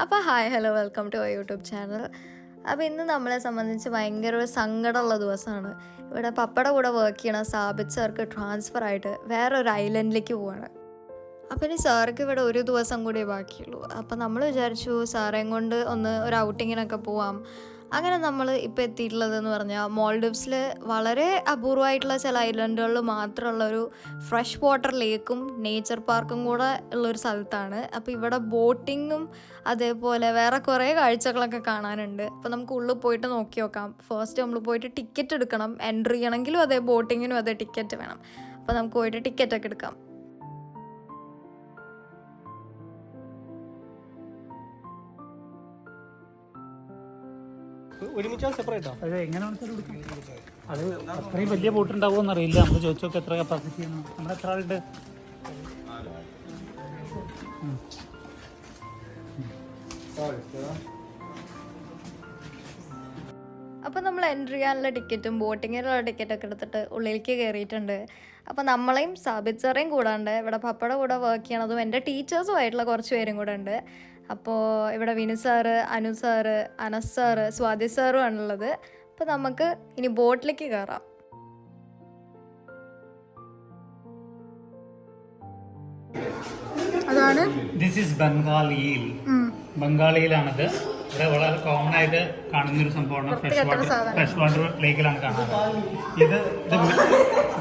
അപ്പോൾ hi hello welcome to YouTube channel. അപ്പോൾ ഇന്ന് നമ്മളെ സംബന്ധിച്ച് ഭയങ്കര ഒരു സങ്കടമുള്ള ദിവസമാണ്. ഇവിടെ പപ്പയുടെ കൂടെ വർക്ക് ചെയ്യണ സ്ഥാപിത് സാർക്ക് ട്രാൻസ്ഫർ ആയിട്ട് വേറെ ഒരു ഐലൻഡിലേക്ക് പോവാണ്. അപ്പോൾ ഇനി സാർക്ക് ഇവിടെ ഒരു ദിവസം കൂടി ബാക്കിയുള്ളൂ. അപ്പോൾ നമ്മൾ വിചാരിച്ചു സാറേയും കൊണ്ട് ഒന്ന് ഒരു ഔട്ടിങ്ങിനൊക്കെ പോവാം. അങ്ങനെ നമ്മൾ ഇപ്പോൾ എത്തിയിട്ടുള്ളത് എന്ന് പറഞ്ഞാൽ മോൾഡിവ്സിൽ വളരെ അപൂർവമായിട്ടുള്ള ചില ഐലൻഡുകളിൽ മാത്രമുള്ള ഒരു ഫ്രഷ് വാട്ടർ ലേക്കും നേച്ചർ പാർക്കും കൂടെ ഉള്ളൊരു സ്ഥലത്താണ്. അപ്പോൾ ഇവിടെ ബോട്ടിങ്ങും അതേപോലെ വേറെ കുറേ കാഴ്ചകളൊക്കെ കാണാനുണ്ട്. അപ്പോൾ നമുക്ക് ഉള്ളിൽ പോയിട്ട് നോക്കി നോക്കാം. ഫസ്റ്റ് നമ്മൾ പോയിട്ട് ടിക്കറ്റ് എടുക്കണം. എൻട്രി ചെയ്യണമെങ്കിലും അതേ ബോട്ടിങ്ങിനും അതേ ടിക്കറ്റ് വേണം. അപ്പോൾ നമുക്ക് പോയിട്ട് ടിക്കറ്റൊക്കെ എടുക്കാം. ഒരുമിച്ചോ സെപ്പറേറ്റോ അത് എങ്ങനെ വേണമെങ്കിലും എടുക്കാം. അത് അത്രയും വലിയ ബോട്ട് ഉണ്ടാവുമെന്ന് അറിയില്ല. നമ്മൾ ചോദിച്ചു നോക്കി എത്ര കപ്പാസിറ്റി നമ്മുടെ എത്ര ആളുണ്ട്. അപ്പോൾ നമ്മൾ എൻട്രി ചെയ്യാനുള്ള ടിക്കറ്റും ബോട്ടിങ്ങിനുള്ള ടിക്കറ്റൊക്കെ എടുത്തിട്ട് ഉള്ളിലേക്ക് കയറിയിട്ടുണ്ട് അപ്പോൾ നമ്മളെയും സാബിത് സാറേയും കൂടാണ്ട് ഇവിടെ പപ്പയുടെ കൂടെ വർക്ക് ചെയ്യണതും എന്റെ ടീച്ചേഴ്സും ആയിട്ടുള്ള കുറച്ച് പേരും കൂടെ ഉണ്ട്. അപ്പോൾ ഇവിടെ Vinu sir Anu sir Anas sir Swathi സാറും ആണുള്ളത് അപ്പോൾ നമുക്ക് ഇനി ബോട്ടിലേക്ക് കയറാം. അതാണ് ദിസ് ഈസ് ബംഗാളിയിൽ ബംഗാളിയിലാണിത് ഇവിടെ വളരെ കോമൺ ആയിട്ട് കാണുന്ന ഒരു സംഭവമാണ് ഫ്രഷ് വാട്ടർ ഫ്രഷ് വാട്ടർ ലേക്കിലാണ് കാണുന്നത് ഇത്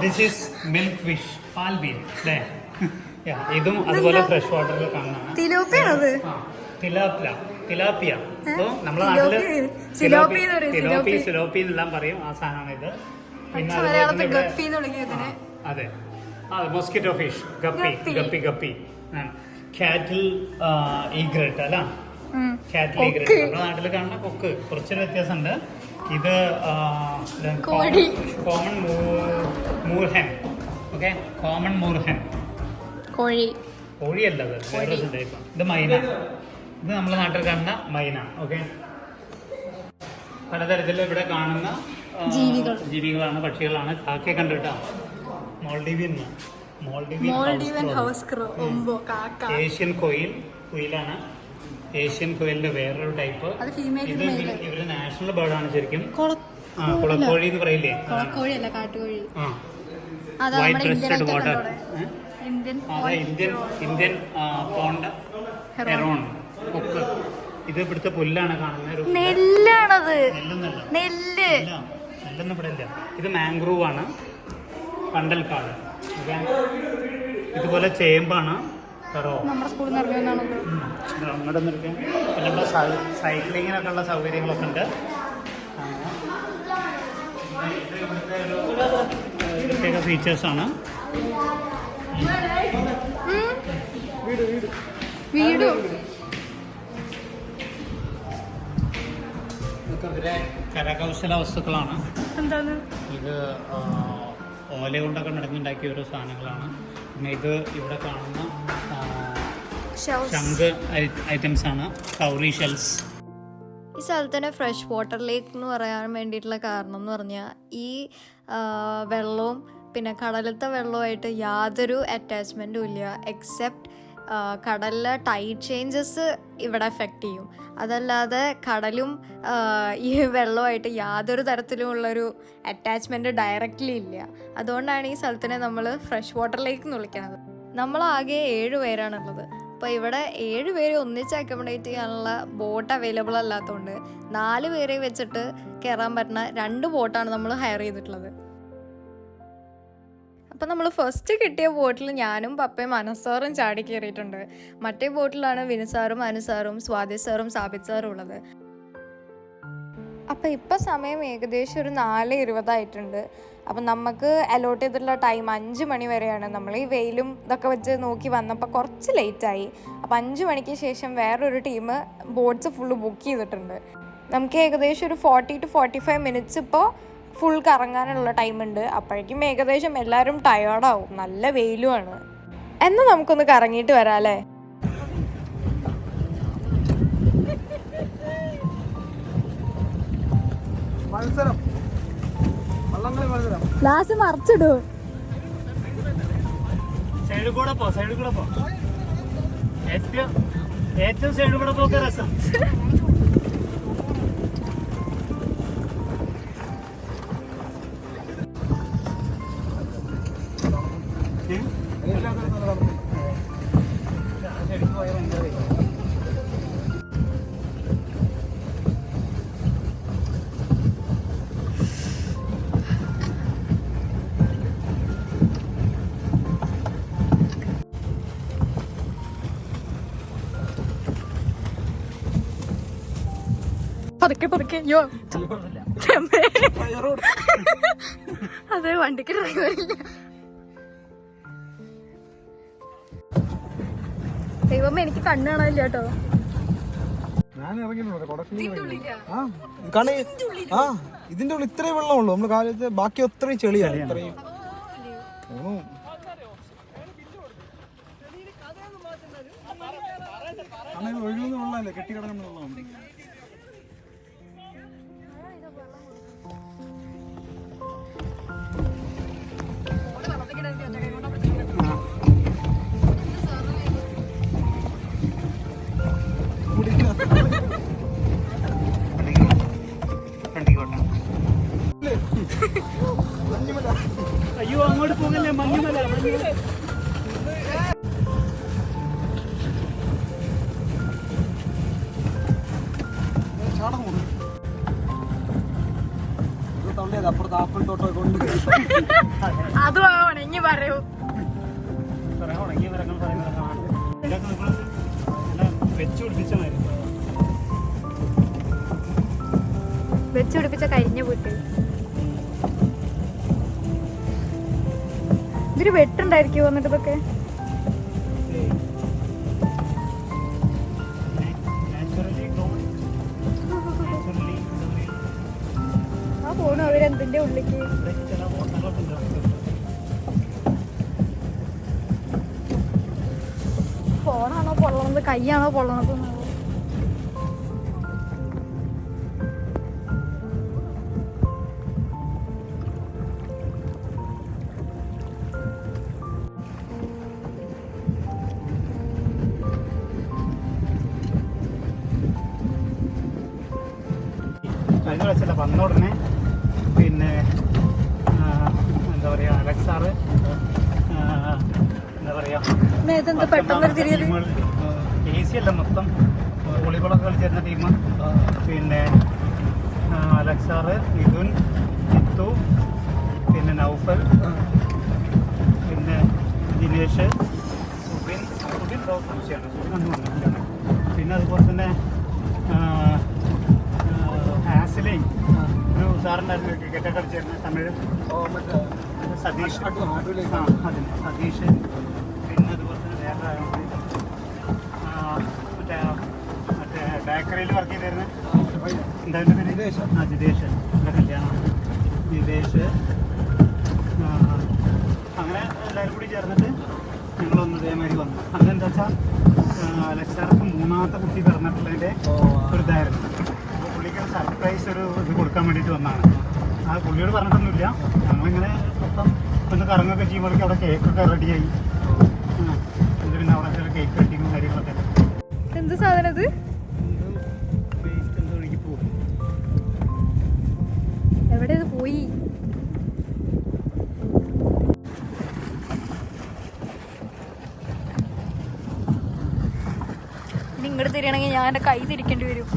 ദിസ് ഈസ് മിൽക്ക് ഫിഷ് പാൽ ബീൻ അല്ലേ? ഇതും അതുപോലെ ഫ്രഷ് വാട്ടറിൽ കാണുന്നതാണ്. തിലാപ്പില തിലാപ്പിയ അപ്പോൾ നമ്മളെ നാട്ടിൽ സിലോപ്പി സിലോപ്പി. സിലോപ്പി എന്നെല്ലാം പറയും ആ സാധനമാണ് ഇത്. പിന്നെ അതുപോലെ തന്നെ ഇവിടെ ഗപ്പി അതെ. ആ mosquito fish. Guppy guppy. Guppy cattle egret അല്ല? കാറ്റിൽ ഈഗ്രറ്റ് നമ്മുടെ നാട്ടിൽ കാണുന്ന കൊക്ക്. കുറച്ചൊരു വ്യത്യാസമുണ്ട്. ഇത് common moorhen. Okay? Common moorhen. കോഴി. കോഴിയല്ല ഇത് മൈന. ഇത് നമ്മുടെ നാട്ടിൽ കാണുന്ന മൈന ഓക്കെ പലതരത്തിൽ ഇവിടെ കാണുന്ന ജീവികളാണ് പക്ഷികളാണ്. കാക്കയെ കണ്ടിട്ടാ? മോൾഡീവിയൻ ഹൗസ് ക്രോ കാക്ക. ഏഷ്യൻ കോയിൽ കുയിലാണ്. ഏഷ്യൻ കോയിലിന്റെ വേറൊരു ടൈപ്പ്. ഇത് ഇവർ നാഷണൽ ബേർഡ് ആണ് ശരിക്കും കുളക്കോഴി എന്ന് പറയില്ലേ? കാട്ടുകോഴി. White breasted water Indian Indian Indian pond heron കൊക്ക് ഇത് ഇവിടുത്തെ പുല്ലാണ് കാണുന്നത്. നെല്ലാണത്. നെല്ല്. നെല്ലൊന്നും ഇവിടെ ഇല്ല. ഇത് മാംഗ്രൂവ് ആണ്. കണ്ടൽക്കാട് ഇതുപോലെ ചേമ്പാണ്. നമ്മുടെ സ്കൂളിൽ നിന്ന് അങ്ങോട്ട് നിൽക്കാം പിന്നെ ഇവിടെ സൈക്ലിങ്ങിനൊക്കെ ഉള്ള സൗകര്യങ്ങളൊക്കെ ഉണ്ട്. പ്രത്യേക ഫീച്ചേഴ്സാണ് വീട് ഇതൊക്കെ ഇവരെ കരകൗശല വസ്തുക്കളാണ് എന്താണ്? ഇത് ഓല കൊണ്ടൊക്കെ നടന്നുണ്ടാക്കിയ ഓരോ സാധനങ്ങളാണ്. പിന്നെ ഇത് ഇവിടെ കാണുന്ന ശംഖ് ഐറ്റംസ് ആണ് കൗറി ഷെൽസ്. ഈ സ്ഥലത്തിന് ഫ്രഷ് വാട്ടർ ലേക്ക് എന്ന് പറയാൻ വേണ്ടിയിട്ടുള്ള കാരണം എന്ന് പറഞ്ഞാൽ ഈ വെള്ളവും പിന്നെ കടലത്തെ വെള്ളവുമായിട്ട് യാതൊരു അറ്റാച്ച്മെന്റും ഇല്ല എക്സെപ്റ്റ് കടലിലെ ടൈഡ് ചേഞ്ചസ് ഇവിടെ എഫക്റ്റ് ചെയ്യും. അതല്ലാതെ കടലും ഈ വെള്ളമായിട്ട് യാതൊരു തരത്തിലുമുള്ളൊരു അറ്റാച്ച്മെന്റ് ഡയറക്റ്റ്ലി ഇല്ല. അതുകൊണ്ടാണ് ഈ സ്ഥലത്തിനെ നമ്മൾ ഫ്രഷ് വാട്ടറിലേക്ക് എന്ന് നമ്മളാകെ ഏഴ് പേരാണുള്ളത് അപ്പോൾ ഇവിടെ ഏഴ് പേര് ഒന്നിച്ച് അക്കോമഡേറ്റ് ചെയ്യാനുള്ള ബോട്ട് അവൈലബിൾ അല്ലാത്തതുകൊണ്ട് നാല് പേരെ വെച്ചിട്ട് കയറാൻ പറ്റുന്ന രണ്ട് ബോട്ടാണ് നമ്മൾ ഹയർ ചെയ്തിട്ടുള്ളത്. അപ്പം നമ്മൾ ഫസ്റ്റ് കിട്ടിയ ബോട്ടിൽ ഞാനും പപ്പയും അനസാറും ചാടി കയറിയിട്ടുണ്ട് മറ്റേ ബോട്ടിലാണ് വിനുസാറും അനുസാറും സ്വാതി സാറും സാബിത് സാറും ഉള്ളത്. അപ്പം ഇപ്പം സമയം ഏകദേശം ഒരു നാല് ഇരുപതായിട്ടുണ്ട്. അപ്പം നമുക്ക് അലോട്ട് ചെയ്തിട്ടുള്ള ടൈം അഞ്ച് മണി വരെയാണ്. നമ്മൾ ഈ വെയിലും ഇതൊക്കെ വെച്ച് നോക്കി വന്നപ്പോൾ കുറച്ച് ലേറ്റായി അപ്പം അഞ്ച് മണിക്ക് ശേഷം വേറൊരു ടീം ബോട്ട്സ് ഫുള്ള് ബുക്ക് ചെയ്തിട്ടുണ്ട്. നമുക്ക് ഏകദേശം ഒരു forty two forty five minutes ഇപ്പോൾ ഫുൾ കറങ്ങാനുള്ള ടൈം ഉണ്ട് അപ്പോഴേക്കും ഏകദേശം എല്ലാവരും ടയേർഡാവും നല്ല വെയിലുമാണ്. എന്നാൽ നമുക്കൊന്ന് കറങ്ങിയിട്ട് വരാം അല്ലേ മത്സരം. വള്ളംകളി മത്സരം. ലാസ്റ്റ് മറിച്ചിടൂ. സൈഡിൽ കൂടെ പോ സൈഡിൽ കൂടെ പോ. ഏറ്റവും ഏറ്റവും സൈഡ് കൂടെ പോക്ക് രസം. പതുക്കെ പതുക്കെ. അയ്യോ. അതെ വണ്ടിക്ക് ഡ്രൈവർ ദൈവമേ എനിക്ക് കണ്ണ് കാണാനില്ല കേട്ടോ. ആ. ഇതിന്റെ ഉള്ളിൽ ഇത്രയും വെള്ളമുള്ളൂ നമ്മൾ കാലത്ത് ബാക്കി അത്രയും ചെളിയാണ്. ഇത്രയും. ഒഴിവൊന്നും ഉള്ളതല്ലേ ഇത് ഒഴുകുന്ന വെള്ളമല്ലേ? കെട്ടിക്കിടക്കുന്ന അപ്പുറത്ത് ആപ്പിൾ തോട്ടം കൊണ്ട് അതും ഉണങ്ങി പറയൂ. ഉണങ്ങിയ കരിഞ്ഞ പൂട്ട് ഇതൊരു വെട്ടുണ്ടായിരിക്കുമോ എന്നിട്ട് ഉള്ളിക്ക് ഫോണാണോ പൊള്ളണത് കൈയാണോ പൊള്ളണത്. കഴിഞ്ഞ ഉടനെ പിന്നെ എന്താ പറയുക അലക്സ് സാറ് എന്താ പറയുക എ സി അല്ല മൊത്തം വോളിബോളൊക്കെ കളിച്ചിരുന്ന ടീം പിന്നെ അലക്സ് സാറ് മിഥുൻ ജിത്തു പിന്നെ നൗഫൽ പിന്നെ ദിനേഷ് സുബിൻ സുബിൻ റോ സംശയമാണ് സുബിൻ വന്നിട്ടില്ല പിന്നെ അതുപോലെ തന്നെ ആസിലയും സാറുണ്ടായിരുന്നു ക്രിക്കറ്റ് കളിച്ചിരുന്ന തമിഴ്. സതീഷ്. ആ സതീഷ് പിന്നെ അതുപോലെ തന്നെ വേറെ മറ്റേ മറ്റേ ബേക്കറിയിൽ വർക്ക് ചെയ്തിരുന്ന. എന്തായാലും പേര്. ആ ജിതേഷ്. എന്റെ കല്യാണം ജിതേഷ് അങ്ങനെ എല്ലാവരും കൂടി ചേർന്നിട്ട് ഞങ്ങളൊന്ന് ഇതേമാതിരി വന്നു. അന്ന് എന്താ വെച്ചാൽ അലക്സാർക്ക് മൂന്നാമത്തെ കുട്ടി പറഞ്ഞിട്ടുള്ളതിന്റെ ഒരു ഇതായിരുന്നു സർപ്രൈസ് ഒരു ഇത് കൊടുക്കാൻ വേണ്ടിയിട്ട് വന്നതാണ് ആ പുള്ളിയോട് പറഞ്ഞിട്ടൊന്നുമില്ല. ഞങ്ങളിങ്ങനെ മൊത്തം ഒന്ന് കറങ്ങൊക്കെ ചെയ്യുമ്പോഴേക്കും അവിടെ കേക്കൊക്കെ റെഡിയായി എന്നിട്ട് പിന്നെ അവിടെ ചില കേക്ക് കട്ടിങ്ങും കാര്യങ്ങളൊക്കെ. എന്ത് സാധനം ഇത്? പോകും എവിടെ ഇത് പോയി? ഇനി ഇങ്ങോട്ട് തിരിയണമെങ്കിൽ ഞാൻ എന്റെ കൈ തിരിക്കേണ്ടി വരും.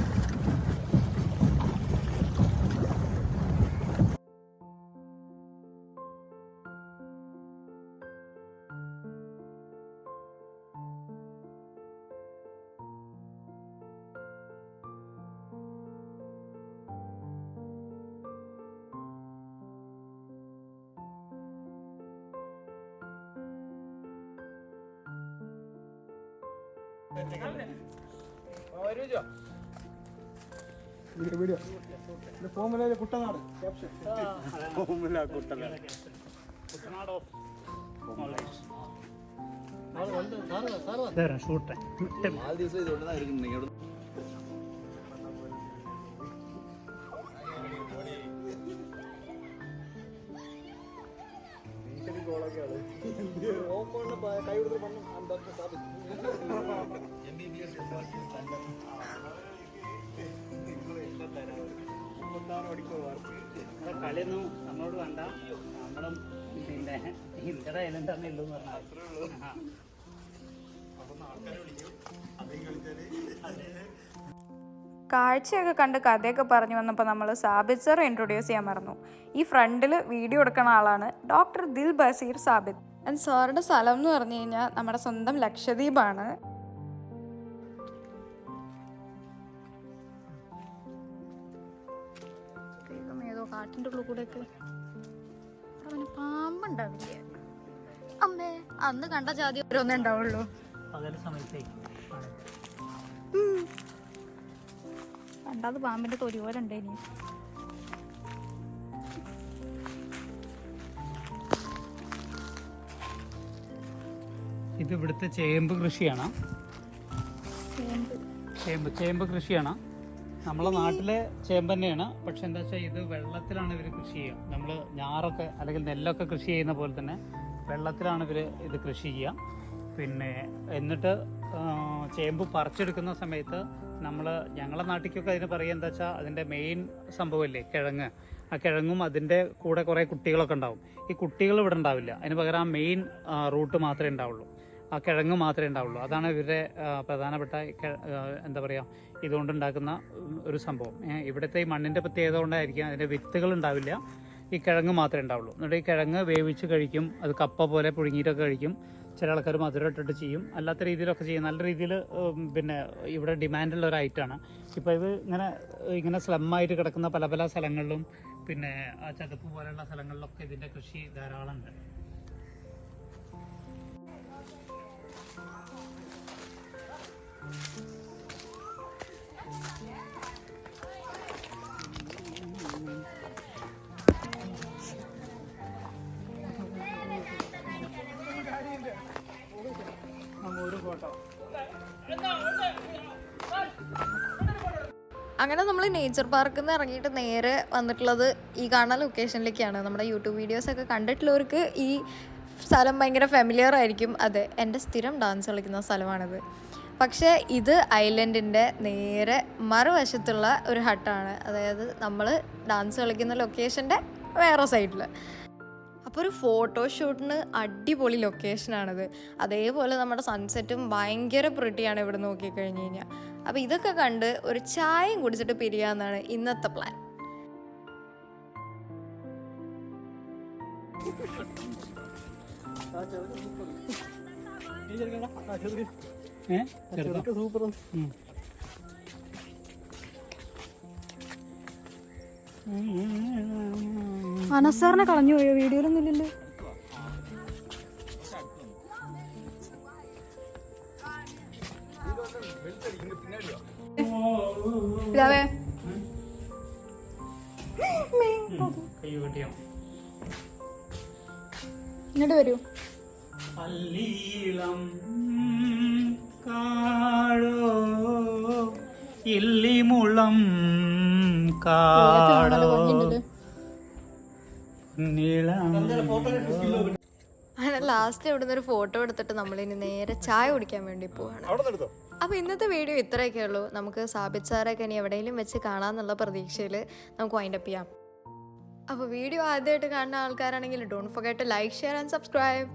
വീഡിയോ വീഡിയോ ഇത് ഫോമിലെ കുട്ടനാട് ക്യാപ്ഷൻ ഷൂട്ട്. കൈ കൊടുത്ത് പണം കളിയൊന്നും നമ്മളോട് വേണ്ട. നമ്മളും പിന്നെ ഇന്ത്യയുടെ ഐലൻഡാണ് ഉള്ളൂ എന്ന് പറഞ്ഞാൽ കാഴ്ചയൊക്കെ കണ്ട് കഥയൊക്കെ പറഞ്ഞു വന്നപ്പോൾ നമ്മൾ സാബിത് സർ ഇൻട്രൊഡ്യൂസ് ചെയ്യാൻ മറന്നു. ഈ ഫ്രണ്ടിൽ വീഡിയോ എടുക്കുന്ന ആളാണ് ഡോക്ടർ ദിൽ ബസീർ സാബിത് ആൻഡ് സാറിന്റെ സ്ഥലം എന്ന് പറഞ്ഞു കഴിഞ്ഞാൽ നമ്മുടെ സ്വന്തം ലക്ഷദ്വീപാണ്. കാട്ടിന്റെ ഉള്ളിൽ കൂടെയൊക്കെ. അവന് പാമ്പുണ്ടാവില്ല? അമ്മേ അന്ന് കണ്ട ജാതി ഓരോന്നേ ഉണ്ടാവുള്ളൂ. പകൽ പാമ്പിന്റെ കണ്ടത് പാമ്പിന്റെ തൊലി പോലെ ഉണ്ടേനി ഇത് ഇവിടുത്തെ ചേമ്പ് കൃഷിയാണ്? ചേമ്പ് ചേമ്പ് കൃഷിയാണ്? നമ്മളെ നാട്ടിലെ ചേമ്പ് തന്നെയാണ്. പക്ഷെ എന്താ വെച്ചാൽ ഇത് വെള്ളത്തിലാണ് ഇവർ കൃഷി ചെയ്യുക. നമ്മൾ ഞാറൊക്കെ അല്ലെങ്കിൽ നെല്ലൊക്കെ കൃഷി ചെയ്യുന്ന പോലെ തന്നെ വെള്ളത്തിലാണ് ഇവർ ഇത് കൃഷി ചെയ്യുക. പിന്നെ എന്നിട്ട് ചേമ്പ് പറിച്ചെടുക്കുന്ന സമയത്ത് നമ്മൾ ഞങ്ങളെ നാട്ടിലേക്കൊക്കെ അതിന് പറയുക എന്താ വെച്ചാൽ അതിന്റെ മെയിൻ സംഭവമില്ലേ കിഴങ്ങ്. ആ കിഴങ്ങും അതിന്റെ കൂടെ കുറേ കുട്ടികളൊക്കെ ഉണ്ടാവും. ഈ കുട്ടികൾ ഇവിടെ ഉണ്ടാവില്ല. അതിന് പകരം ആ മെയിൻ റൂട്ട് മാത്രമേ ഉണ്ടാവുള്ളൂ. കിഴങ്ങ് മാത്രമേ ഉണ്ടാവുള്ളൂ. അതാണ് ഇവരുടെ പ്രധാനപ്പെട്ട എന്താ പറയുക ഇതുകൊണ്ടുണ്ടാക്കുന്ന ഒരു സംഭവം. ഇവിടുത്തെ ഈ മണ്ണിന്റെ പ്രത്യേകത കൊണ്ടായിരിക്കും അതിന്റെ വിത്തുകൾ ഉണ്ടാവില്ല. ഈ കിഴങ്ങ് മാത്രമേ ഉണ്ടാവുള്ളൂ. എന്നിട്ട് ഈ കിഴങ്ങ് വേവിച്ച് കഴിക്കും. അത് കപ്പ പോലെ പുഴുങ്ങിയിട്ടൊക്കെ കഴിക്കും. ചില ആൾക്കാർ മധുരം ഇട്ടിട്ട് ചെയ്യും. അല്ലാത്ത രീതിയിലൊക്കെ ചെയ്യും. നല്ല രീതിയിൽ പിന്നെ ഇവിടെ ഡിമാൻഡുള്ള ഒരു ഐറ്റമാണ് ഇപ്പോൾ ഇത് ഇങ്ങനെ ഇങ്ങനെ സ്ലമ്മായിട്ട് കിടക്കുന്ന പല പല സ്ഥലങ്ങളിലും പിന്നെ ആ ചതുപ്പ് പോലെയുള്ള സ്ഥലങ്ങളിലൊക്കെ ഇതിന്റെ കൃഷി ധാരാളം അങ്ങനെ നമ്മൾ നേച്ചർ പാർക്കിൽ നിന്ന് ഇറങ്ങിയിട്ട് നേരെ വന്നിട്ടുള്ളത് ഈ കാണുന്ന ലൊക്കേഷനിലേക്കാണ് നമ്മുടെ യൂട്യൂബ് വീഡിയോസൊക്കെ കണ്ടിട്ടുള്ളവർക്ക് ഈ സ്ഥലം ഭയങ്കര ഫെമിലിയർ ആയിരിക്കും. അതെ എന്റെ സ്ഥിരം ഡാൻസ് കളിക്കുന്ന സ്ഥലമാണിത്. പക്ഷേ ഇത് ഐലൻഡിന്റെ നേരെ മറുവശത്തുള്ള ഒരു ഹട്ടാണ്. അതായത് നമ്മൾ ഡാൻസ് കളിക്കുന്ന ലൊക്കേഷന്റെ വേറെ സൈഡിൽ. അപ്പോൾ ഒരു ഫോട്ടോഷൂട്ടിന് അടിപൊളി ലൊക്കേഷനാണിത്. അതേപോലെ നമ്മുടെ സൺസെറ്റും ഭയങ്കര പ്രിട്ടിയാണ് ഇവിടെ നോക്കിക്കഴിഞ്ഞ് കഴിഞ്ഞാൽ. അപ്പോൾ ഇതൊക്കെ കണ്ട് ഒരു ചായയും കുടിച്ചിട്ട് പിരിയാന്നാണ് ഇന്നത്തെ പ്ലാൻ ആ സൂപ്പർ. അനസാറിനെ കളഞ്ഞു പോയോ? വീഡിയോയിലൊന്നും ഇല്ലിമുളം കാടോ? അങ്ങനെ ലാസ്റ്റ് ഇവിടെ നിന്ന് ഒരു ഫോട്ടോ എടുത്തിട്ട് നമ്മൾ ഇനി നേരെ ചായ കുടിക്കാൻ വേണ്ടി പോവാണ്. അപ്പോൾ ഇന്നത്തെ വീഡിയോ ഇത്രയൊക്കെ ഉള്ളൂ. നമുക്ക് സാബിത് സാറൊക്കെ ഇനി എവിടെയെങ്കിലും വെച്ച് കാണാമെന്നുള്ള പ്രതീക്ഷയിൽ നമുക്ക് വൈൻഡ് അപ്പ് ചെയ്യാം. അപ്പോൾ വീഡിയോ ആദ്യമായിട്ട് കാണുന്ന ആൾക്കാരാണെങ്കിൽ don't forget like share and subscribe